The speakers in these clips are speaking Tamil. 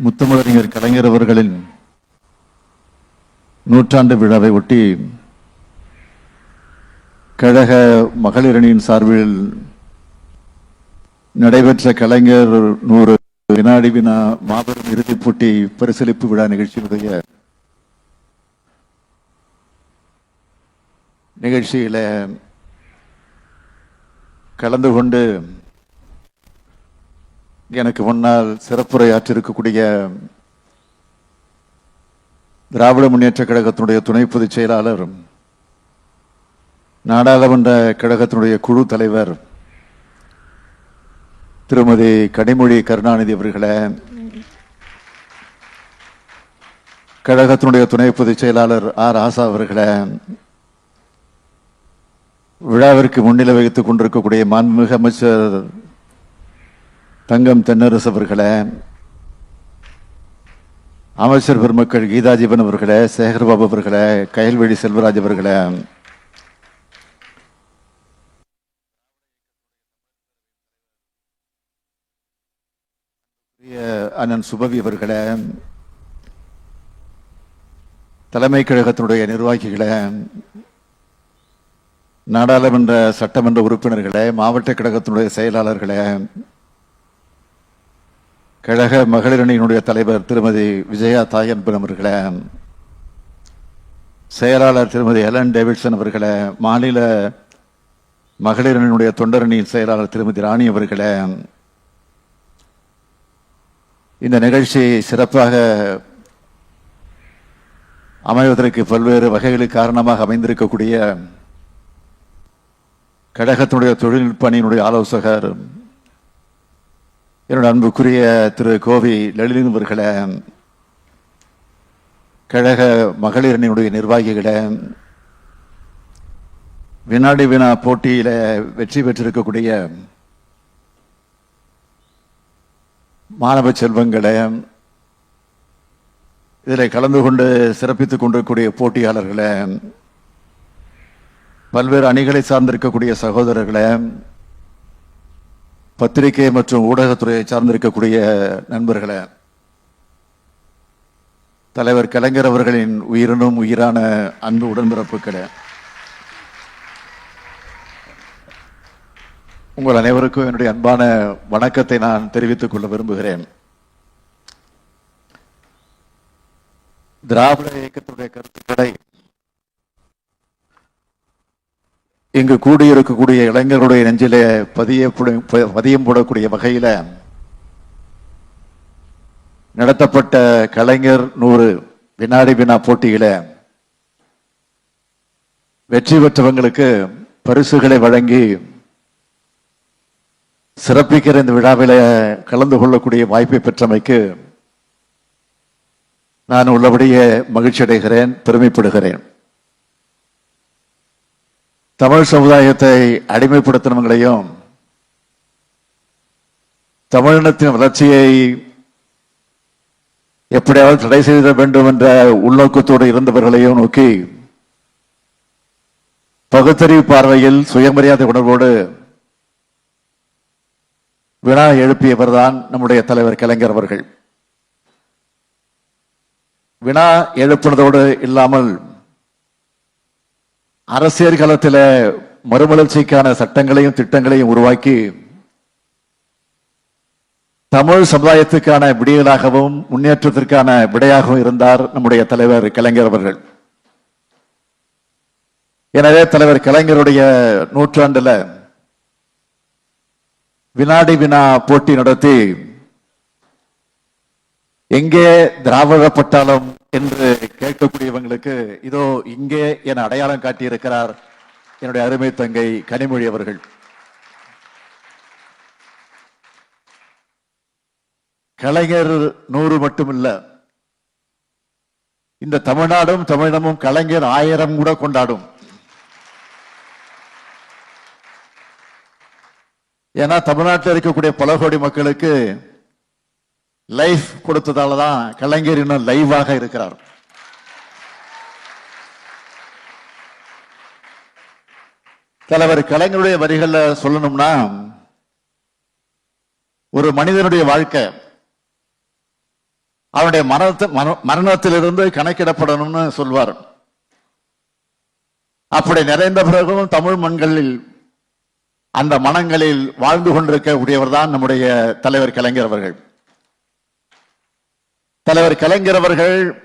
முத்தமிழறிஞர் கலைஞர் அவர்களின் நூற்றாண்டு விழாவை ஒட்டி கழக மகளிரணியின் சார்பில் நடைபெற்ற கலைஞர் நூறு வினாடி வினா மாபெரும் இறுதிப் போட்டி பரிசளிப்பு விழா நிகழ்ச்சியினுடைய நிகழ்ச்சியில கலந்து கொண்டு எனக்கு முன்னால் சிறப்புரையாற்றிருக்கக்கூடிய திராவிட முன்னேற்ற கழகத்தினுடைய துணை பொதுச் செயலாளர் நாடாளுமன்ற கழகத்தினுடைய குழு தலைவர் திருமதி கனிமொழி கருணாநிதி அவர்களை கழகத்தினுடைய துணை பொதுச் செயலாளர் ஆர் ஆசா அவர்களை விழாவிற்கு முன்னிலை வகித்துக் கொண்டிருக்கக்கூடிய மாண்புமிகு அமைச்சர் தங்கம் தென்னரசு அவர்களே அமைச்சர் பெருமக்கள் கீதாஜீவன் அவர்களே சேகர்பாபு அவர்களே கயல்வெளி செல்வராஜ் அவர்களே. அண்ணன் சுபவி அவர்களே தலைமை கழகத்தினுடைய நிர்வாகிகளே நாடாளுமன்ற சட்டமன்ற உறுப்பினர்களே மாவட்ட கழகத்தினுடைய செயலாளர்களே கழக மகளிரணியினுடைய தலைவர் திருமதி விஜயா தாயன்பன் அவர்களே செயலாளர் திருமதி ஹெலன் டேவிட்சன் அவர்களே மாநில மகளிரணியினுடைய தொண்டரணியின் செயலாளர் திருமதி ராணி அவர்களே இந்த நிகழ்ச்சி சிறப்பாக அமைவதற்கு பல்வேறு வகைகளுக்கு காரணமாக அமைந்திருக்கக்கூடிய கழகத்தினுடைய தொழில்நுட்ப அணியினுடைய ஆலோசகர் என்னுடைய அன்புக்குரிய திரு கோவி லலிதன் கழக மகளிரணியுடைய நிர்வாகிகளை நிர்வாகிகளே வினாடி வினா போட்டியில் வெற்றி பெற்றிருக்கக்கூடிய மாணவ செல்வங்களே இதில் கலந்து கொண்டு சிறப்பித்துக் கொண்டிருக்கக்கூடிய போட்டியாளர்களே பல்வேறு அணிகளை சார்ந்திருக்கக்கூடிய சகோதரர்களை பத்திரிகை மற்றும் ஊடகத்துறையை சார்ந்திருக்கக்கூடிய நண்பர்களே தலைவர் கலைஞர் அவர்களின் உயிரினும் உயிரான அன்பு உடன்பிறப்புகளே உங்கள் அனைவருக்கும் என்னுடைய அன்பான வணக்கத்தை நான் தெரிவித்துக் கொள்ள விரும்புகிறேன். திராவிட இயக்கத்துடைய கருத்துக்களை இங்கு கூடியிருக்கக்கூடிய இளைஞர்களுடைய நெஞ்சிலே பதிய பதியம் போடக்கூடிய வகையில நடத்தப்பட்ட கலைஞர் நூறு வினாடி வினா போட்டியில வெற்றி பெற்றவங்களுக்கு பரிசுகளை வழங்கி சிறப்பிக்கிற இந்த விழாவில கலந்து கொள்ளக்கூடிய வாய்ப்பை பெற்றமைக்கு நான் உள்ளபடியே மகிழ்ச்சி அடைகிறேன் பெருமைப்படுகிறேன். தமிழ் சமுதாயத்தை அடிமைப்படுத்தினவங்களையும் தமிழினத்தின் வளர்ச்சியை எப்படியாவது தடை செய்த வேண்டும் என்ற உள்நோக்கத்தோடு இருந்தவர்களையும் நோக்கி பகுத்தறிவு பார்வையில் சுயமரியாதை உணர்வோடு வினா எழுப்பியவர் தான் நம்முடைய தலைவர் கலைஞர் அவர்கள். வினா எழுப்பினதோடு இல்லாமல் அரசியல் காலத்தில் மறுமலர்ச்சிக்கான சட்டங்களையும் திட்டங்களையும் உருவாக்கி தமிழ் சமுதாயத்துக்கான விடியலாகவும் முன்னேற்றத்திற்கான விடையாகவும் இருந்தார் நம்முடைய தலைவர் கலைஞர் அவர்கள். எனவே தலைவர் கலைஞருடைய நூற்றாண்டுல வினாடி வினா போட்டி நடத்தி எங்கே திராவிட பட்டாளம் என்று கேட்கக்கூடியவங்களுக்கு இதோ இங்கே என அடையாளம் காட்டியிருக்கிறார் என்னுடைய அருமை தங்கை கனிமொழி அவர்கள். கலைஞர் நூறு மட்டுமில்ல. இந்த தமிழ்நாடும் தமிழமும் கலைஞர் ஆயிரம் கூட கொண்டாடும். ஏன்னா தமிழ்நாட்டில் இருக்கக்கூடிய பல கோடி மக்களுக்கு லைஃப் கொடுத்ததால தான் கலைஞர் இன்னும் லைவாக இருக்கிறார். தலைவர் கலைஞருடைய வரிகளில் சொல்லணும்னா ஒரு மனிதனுடைய வாழ்க்கை அவனுடைய மரணத்தை மரணத்திலிருந்து கணக்கிடப்படணும்னு சொல்வார். அப்படி நிறைந்த பிறகும் தமிழ் மண்களில் அந்த மனங்களில் வாழ்ந்து கொண்டிருக்கக்கூடியவர் தான் நம்முடைய தலைவர் கலைஞர் அவர்கள். தலைவர் கலைஞர் அவர்கள்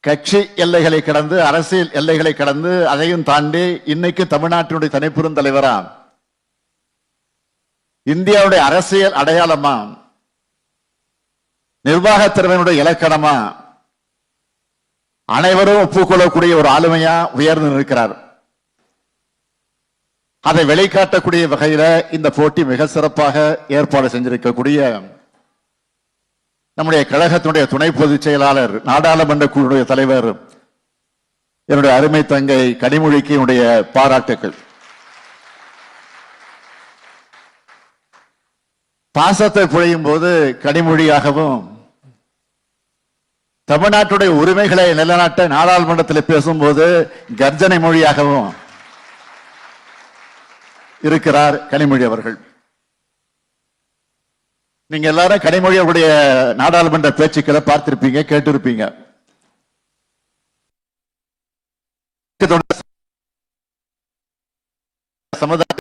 கட்சி எல்லைகளை கடந்து அரசியல் எல்லைகளை கடந்து அதையும் தாண்டி இன்னைக்கு தமிழ்நாட்டினுடைய தனிப்பெரும் தலைவரா? இந்தியாவுடைய அரசியல் அடையாளமா? நிர்வாகத் திறமையினுடைய இலக்கணமா? அனைவரும் ஒப்புக்கொள்ளக்கூடிய ஒரு ஆளுமையா உயர்ந்து நிற்கிறார். அதை வெளிக்காட்டக்கூடிய வகையில இந்த போட்டி மிக சிறப்பாக ஏற்பாடு செஞ்சிருக்கக்கூடிய நம்முடைய கழகத்தினுடைய துணை பொதுச் செயலாளர் நாடாளுமன்ற குழுடைய தலைவர் என்னுடைய அருமை தங்கை கனிமொழிக்கு என்னுடைய பாராட்டுக்கள். பாசத்தை புழையும் போது கனிமொழியாகவும் தமிழ்நாட்டுடைய உரிமைகளை நிலநாட்ட நாடாளுமன்றத்தில் பேசும்போது கர்ஜனை மொழியாகவும் இருக்கிறார் கனிமொழி அவர்கள். நீங்க எல்லாரும் கனிமொழி அவருடைய நாடாளுமன்ற பேச்சுக்களை பார்த்திருப்பீங்க கேட்டிருப்பீங்க. சமுதாய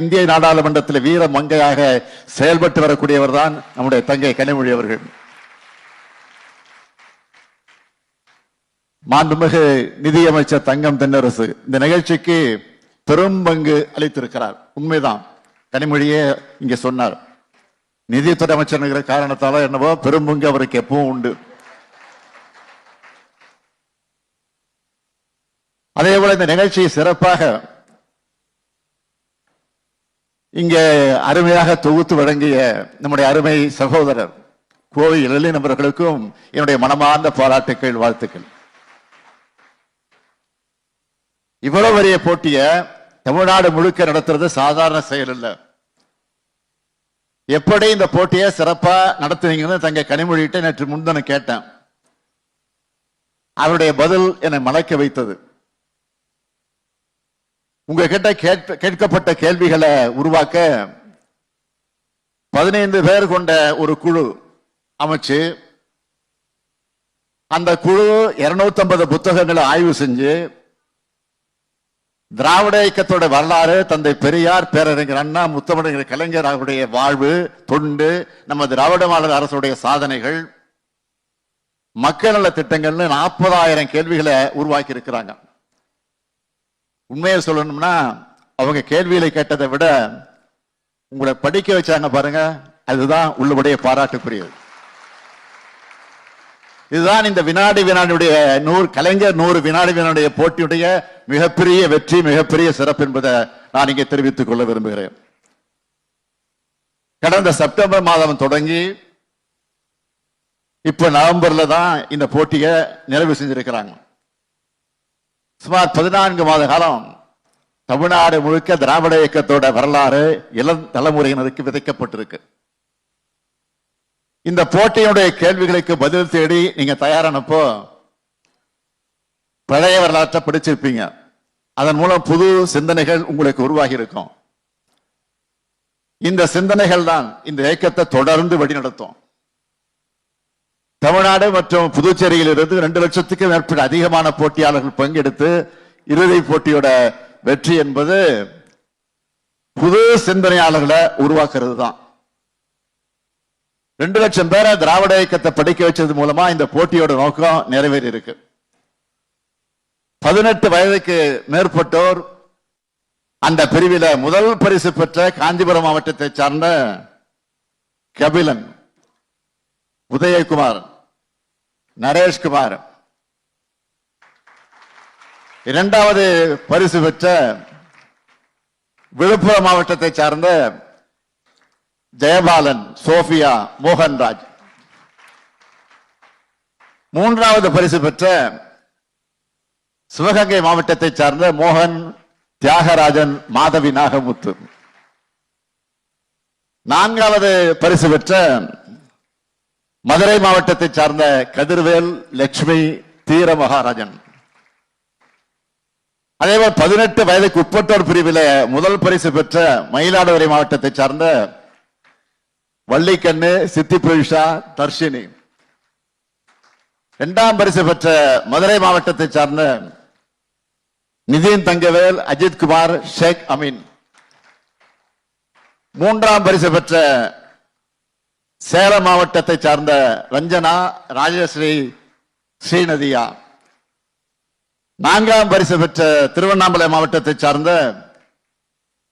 இந்திய நாடாளுமன்றத்தில் வீர மங்கையாக செயல்பட்டு வரக்கூடியவர் தான் நம்முடைய தங்கை கனிமொழி அவர்கள். மாண்புமிகு நிதியமைச்சர் தங்கம் தென்னரசு இந்த நிகழ்ச்சிக்கு பெரும் பங்கு அளித்திருக்கிறார். உண்மைதான். கனிமொழியே இங்க சொன்னார். நிதித்துறை அமைச்சர் காரணத்தால என்னவோ பெரும்புங்கு அவருக்கு எப்பவும் உண்டு. அதே போல இந்த நிகழ்ச்சியை சிறப்பாக இங்கே அருமையாக தொகுத்து வழங்கிய நம்முடைய அருமை சகோதரர் கோவை எழிலன் அவர்களுக்கும் என்னுடைய மனமார்ந்த பாராட்டுக்கள் வாழ்த்துக்கள். இவ்வளவு பெரிய போட்டிய தமிழ்நாடு முழுக்க நடத்துறது சாதாரண செயல் இல்லை. எப்படி இந்த போட்டியை சிறப்பா நடத்துனீங்கன்னு தங்க கனிமொழியிட்ட நேற்று முன்தன கேட்டேன். அவருடைய பதில் என்னை மலைக்க வைத்தது. உங்ககிட்ட கேட்கப்பட்ட கேள்விகளை உருவாக்க பதினைந்து பேர் கொண்ட ஒரு குழு அமைச்சு அந்த குழு 250 புத்தகங்களை ஆய்வு செஞ்சு திராவிட இயக்கத்தோட வரலாறு தந்தை பெரியார் பேரறிஞர் அண்ணா முத்தமிழர் கலைஞர் அவருடைய வாழ்வு தொண்டு நம்ம திராவிட மாடல் அரசுடைய சாதனைகள் மக்கள் நல திட்டங்கள்னு நாற்பதாயிரம் கேள்விகளை உருவாக்கி இருக்கிறாங்க உண்மையை சொல்லணும்னா அவங்க கேள்விகளை கேட்டதை விட உங்களை படிக்க வச்சாங்க பாருங்க அதுதான் உள்ளபடிய பாராட்டுக்குரியது. இதுதான் இந்த வினாடி வினாடியுடைய நூறு கலைஞர் நூறு வினாடி வினாடிய போட்டியுடைய மிகப்பெரிய வெற்றி மிகப்பெரிய சிறப்பு என்பதை நான் இங்கே தெரிவித்துக் கொள்ள விரும்புகிறேன். கடந்த செப்டம்பர் மாதம் தொடங்கி இப்ப நவம்பர்ல தான் இந்த போட்டியை நிறைவு செஞ்சிருக்கிறாங்க. சுமார் பதினான்கு மாத காலம் தமிழ்நாடு முழுக்க திராவிட இயக்கத்தோட வரலாறு இளம் தலைமுறையினருக்கு விதைக்கப்பட்டிருக்கு. இந்த போட்டியுடைய கேள்விகளுக்கு பதில் தேடி நீங்க தயாரானப்போ பழைய வரலாற்றை படிச்சிருப்பீங்க. அதன் மூலம் புது சிந்தனைகள் உங்களுக்கு உருவாகி இருக்கும் இந்த சிந்தனைகள் தான் இந்த இயக்கத்தை தொடர்ந்து வழிநடத்தும். தமிழ்நாடு மற்றும் புதுச்சேரியில் இருந்து ரெண்டு லட்சத்துக்கும் மேற்பட்ட அதிகமான போட்டியாளர்கள் பங்கெடுத்து இறுதி போட்டியோட வெற்றி என்பது புது சிந்தனையாளர்களை உருவாக்குறது தான். ரெண்டு லட்சம் பேரை திராவிட இயக்கத்தை படிக்க வச்சது மூலமா இந்த போட்டியோட நோக்கம் நிறைவேறி இருக்கு பதினெட்டு வயதுக்கு மேற்பட்டோர் அந்த பிரிவில முதல் பரிசு பெற்ற காஞ்சிபுரம் மாவட்டத்தை சார்ந்த கபிலன் உதயகுமார் நரேஷ்குமார். இரண்டாவது பரிசு பெற்ற விழுப்புரம் மாவட்டத்தை சார்ந்த ஜெயபாலன் சோபியா மோகன்ராஜ். மூன்றாவது பரிசு பெற்ற சிவகங்கை மாவட்டத்தை சார்ந்த மோகன் தியாகராஜன் மாதவி நாகமுத்து. நான்காவது பரிசு பெற்ற மதுரை மாவட்டத்தை சார்ந்த கதிர்வேல் லட்சுமி தீர மகாராஜன் அதேபோல் பதினெட்டு வயதுக்கு உட்பட்டோர் பிரிவில் முதல் பரிசு பெற்ற மயிலாடுதுறை மாவட்டத்தை சார்ந்த வள்ளிக்கண்ணு சித்தி பிரவிஷா தர்ஷினி. இரண்டாம் பரிசு பெற்ற மதுரை மாவட்டத்தை சார்ந்த நிதின் தங்கவேல் அஜித் குமார் ஷேக் அமீன். மூன்றாம் பரிசு பெற்ற சேலம் மாவட்டத்தை சார்ந்த ரஞ்சனா ராஜஸ்ரீ ஸ்ரீநதியா. நான்காம் பரிசு பெற்ற திருவண்ணாமலை மாவட்டத்தை சார்ந்த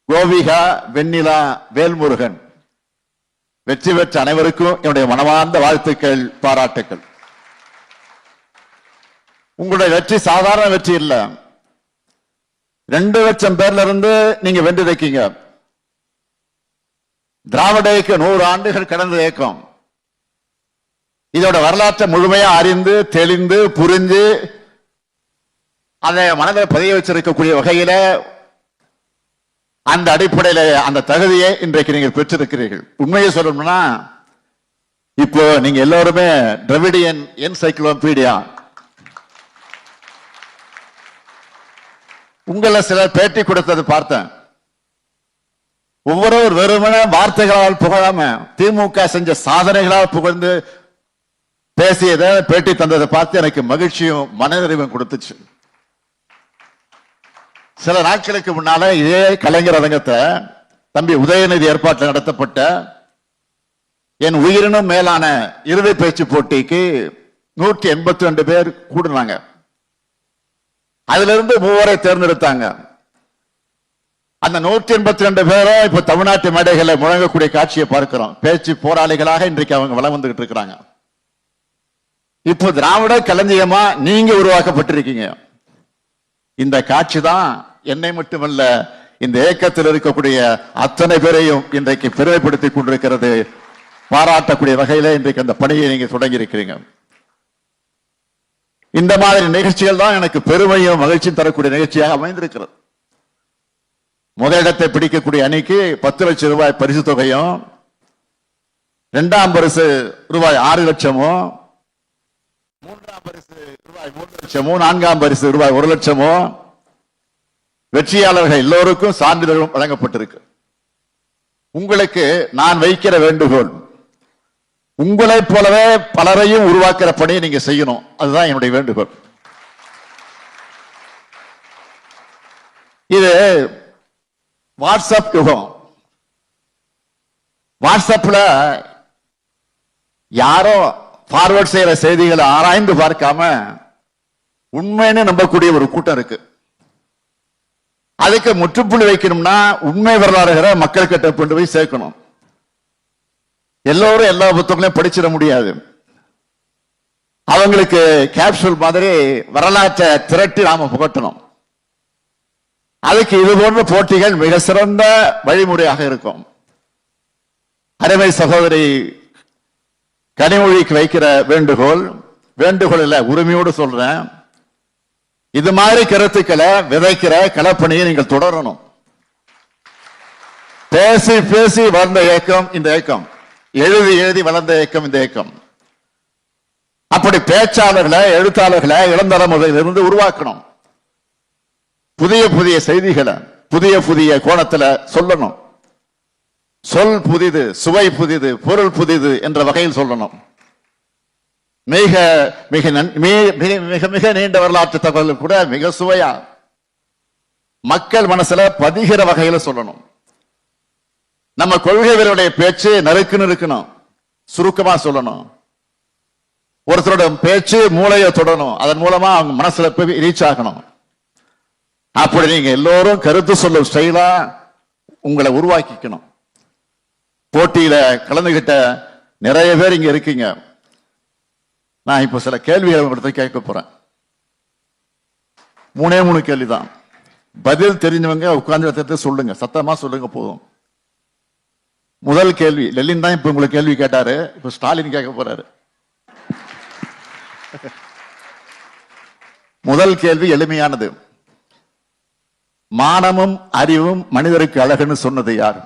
கோவிகா வெண்ணிலா வேல்முருகன். வெற்றி பெற்ற அனைவருக்கும் என்னுடைய மனமார்ந்த வாழ்த்துக்கள் பாராட்டுக்கள். உங்களுடைய வெற்றி சாதாரண வெற்றி இல்லை. ரெண்டு லட்சம் பேர்ல இருந்து நீங்க வென்றிருக்கீங்க திராவிட இயக்கம் நூறு ஆண்டுகள் கடந்த இயக்கம். இதோட வரலாற்றை முழுமையா அறிந்து தெளிந்து புரிஞ்சு அதை மனதில் பதிய வச்சிருக்கக்கூடிய வகையில அந்த அடிப்படையில அந்த தகுதியை இன்றைக்கு நீங்கள் பெற்றிருக்கிறீர்கள். உண்மையை சொல்லணும்னா இப்போ நீங்க எல்லாருமே டிரவிடியன் என்சைக்ளோபீடியா உங்களை சிலர் பேட்டி கொடுத்தது பார்த்தேன். ஒவ்வொரு வெறுமன வார்த்தைகளால் புகழாம திமுக செஞ்ச சாதனைகளால் புகழ்ந்து பேசியதை பேட்டி தந்ததை பார்த்து எனக்கு மகிழ்ச்சியும் மனநிறைவும் கொடுத்துச்சு. சில நாட்களுக்கு முன்னால இதே கலைஞர் அரங்கத்தை தம்பி உதயநிதி ஏற்பாட்டில் நடத்தப்பட்ட என் உயிரினும் மேலான இறுதி பேச்சு போட்டிக்கு நூற்றி எண்பத்தி ரெண்டு பேர் கூடுனாங்க. அதுல இருந்து மூவரை தேர்ந்தெடுத்தாங்க. அந்த நூற்றி எண்பத்தி ரெண்டு பேரும் இப்ப தமிழ்நாட்டு மேடைகளை முழங்கக்கூடிய காட்சியை பார்க்கிறோம். பேச்சு போராளிகளாக இன்றைக்கு அவங்க வளம் வந்துகிட்டு இருக்கிறாங்க. இப்போ திராவிட களஞ்சியமா நீங்க உருவாக்கப்பட்டிருக்கீங்க. இந்த காட்சி தான் என்னை மட்டுமல்ல இந்த இயக்கத்தில் இருக்கக்கூடிய அத்தனை பேரையும் இன்றைக்கு பெருமைப்படுத்திக் கொண்டிருக்கிறது. பாராட்டக்கூடிய வகையில இன்றைக்கு அந்த பணியை நீங்க தொடங்கி இருக்கிறீங்க இந்த மாதிரி நிகழ்ச்சிகள் தான் எனக்கு பெருமையும் மகிழ்ச்சியும் தரக்கூடிய நிகழ்ச்சியாக அமைந்திருக்கிறது. முதலிடத்தை பிடிக்கக்கூடிய அணிக்கு பத்து லட்சம் ரூபாய் பரிசு தொகையும் இரண்டாம் பரிசு ரூபாய் ஆறு லட்சமும் மூன்றாம் பரிசு ரூபாய் மூன்று லட்சமும் நான்காம் பரிசு ரூபாய் ஒரு லட்சமும் வெற்றியாளர்கள் எல்லோருக்கும் சான்றிதழும் வழங்கப்பட்டிருக்கு. உங்களுக்கு நான் வைக்கிற வேண்டுகோள் உங்களைப் போலவே பலரையும் உருவாக்குற பணியை நீங்க செய்யணும். அதுதான் என்னுடைய வேண்டுகோள். இது வாட்ஸ்அப் யுகம். வாட்ஸ்அப்ல யாரோ ஃபார்வர்ட் செய்யற செய்திகளை ஆராய்ந்து பார்க்காம உண்மைன்னு நம்பக்கூடிய ஒரு கூட்டம் இருக்கு. அதுக்கு முற்றுப்புள்ளி வைக்கணும்னா உண்மை வரலாறுகிற மக்கள் கிட்ட கொண்டு போய் சேர்க்கணும். எல்லோரும் எல்லா புத்தகங்களையும் படிச்சிட முடியாது. அவங்களுக்கு கேப்சூல் மாதிரி வரலாற்றை திரட்டி நாம புகட்டணும். அதுக்கு இது போன்ற போட்டிகள் மிக சிறந்த வழிமுறையாக இருக்கும். அருமை சகோதரி கனிமொழிக்கு வைக்கிற வேண்டுகோள் வேண்டுகோள் இல்ல உரிமையோடு சொல்றேன். இது மாதிரி கருத்துக்களை விதைக்கிற கலப்பணியை நீங்கள் தொடரணும். பேசி பேசி வளர்ந்த இயக்கம் இந்த இயக்கம். எழுதி எழுதி வளர்ந்த இயக்கம் இந்த இயக்கம் அப்படி பேச்சாளர்களை எழுத்தாளர்களை இளந்தலைமுறையிலிருந்து உருவாக்கணும். புதிய புதிய செய்திகளை புதிய புதிய கோணத்துல சொல்லணும். சொல் புதிது சுவை புதிது பொருள் புதிது என்ற வகையில் சொல்லணும். மிக மிக நன்- மீ- மிக மிக மிக நீண்ட வரலாற்று தகவல் கூட மிக சுவையா. மக்கள் மனசுல பதிகிற வகையில சொல்லணும். நம்ம கொள்கை வீரருடைய பேச்சு நறுக்குன்னு இருக்கணும். சுருக்கமா சொல்லணும். ஒருத்தரோட பேச்சு மூளையை தொடணும். அதன் மூலமா அவங்க மனசுல போய் ரீச் ஆகணும். அப்படி நீங்க எல்லோரும் கருத்து சொல்லும் ஸ்டைலா உங்களை உருவாக்கிக்கணும். போட்டியில கலந்துகிட்ட நிறைய பேர் இங்க இருக்கீங்க. நான் இப்ப சில கேள்விகளை உங்கள்கிட்ட கேட்க போறேன். மூணே மூணு கேள்விதான். பதில் தெரிஞ்சவங்க உட்கார்ந்து சொல்லுங்க. சத்தமா சொல்லுங்க போதும். முதல் கேள்வி லெலின் தான் இப்ப உங்களுக்கு கேள்வி கேட்டாரு. இப்ப ஸ்டாலின் கேட்க போறாரு. முதல் கேள்வி எளிமையானது. மானமும் அறிவும் மனிதருக்கு அழகுன்னு சொன்னது யார்?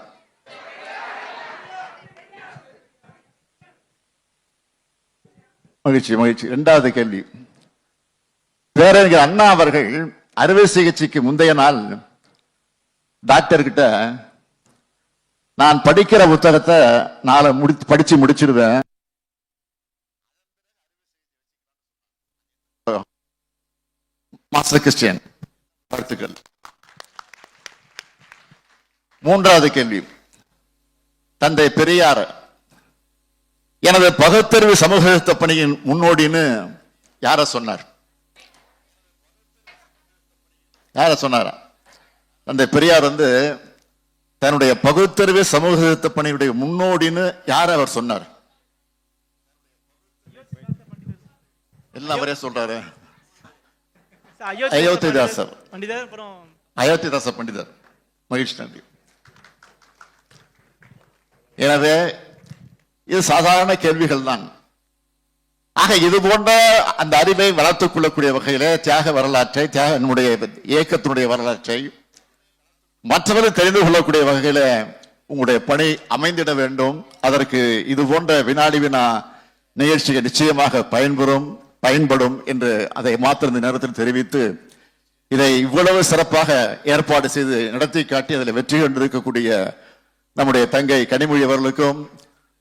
மகிழ்ச்சி மகிழ்ச்சி. இரண்டாவது கேள்வி. பேரறிஞர் அண்ணா அவர்கள் அறுவை சிகிச்சைக்கு முந்தைய நாள் டாக்டர் கிட்ட நான் படிக்கிற புத்தகத்தை நாளை முடி படிச்சு முடிச்சிருவேன். மாஸ்டர் கிறிஸ்டியன் வாழ்த்துக்கள். மூன்றாவது கேள்வி. தந்தை பெரியார் எனது பகுத்தறிவு சமூகத்த பணியின் முன்னோடின்னு யார சொன்னார்? யார சொன்னாரா? தந்தை பெரியார் வந்து தன்னுடைய பகுத்தறிவு சமூக பணியுடைய முன்னோடின்னு யார் அவர் சொன்னார்? எல்லாம் அவரே சொல்றாரு. அயோத்திதாசர். பண்டிதர் அயோத்திதாச பண்டிதர். மகிழ்ச்சி நன்றி. எனவே இது சாதாரண கேள்விகள் தான் ஆக இது போன்ற அந்த அறிவை வளர்த்துக் கொள்ளக்கூடிய வகையில தியாக வரலாற்றை தியாக என்னுடைய இயக்கத்தினுடைய வரலாற்றை மற்றவர்கள் தெரிந்து கொள்ளக்கூடிய வகையில உங்களுடைய பணி அமைந்திட வேண்டும். அதற்கு இது போன்ற வினாடி வினா நிகழ்ச்சிகள் நிச்சயமாக பயன்பெறும் பயன்படும் என்று அதை மாத்திர இந்த நேரத்தில் தெரிவித்து இதை இவ்வளவு சிறப்பாக ஏற்பாடு செய்து நடத்தி காட்டி அதில் வெற்றி கொண்டிருக்கக்கூடிய நம்முடைய தங்கை கனிமொழி அவர்களுக்கும்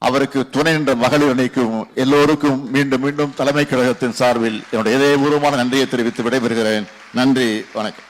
அவருக்கு துணை நின்ற மகளிர் அணிக்கும் எல்லோருக்கும் மீண்டும் மீண்டும் தலைமை கழகத்தின் சார்பில் என்னுடைய இதயபூர்வமான நன்றியை தெரிவித்து விடைபெறுகிறேன். நன்றி வணக்கம்.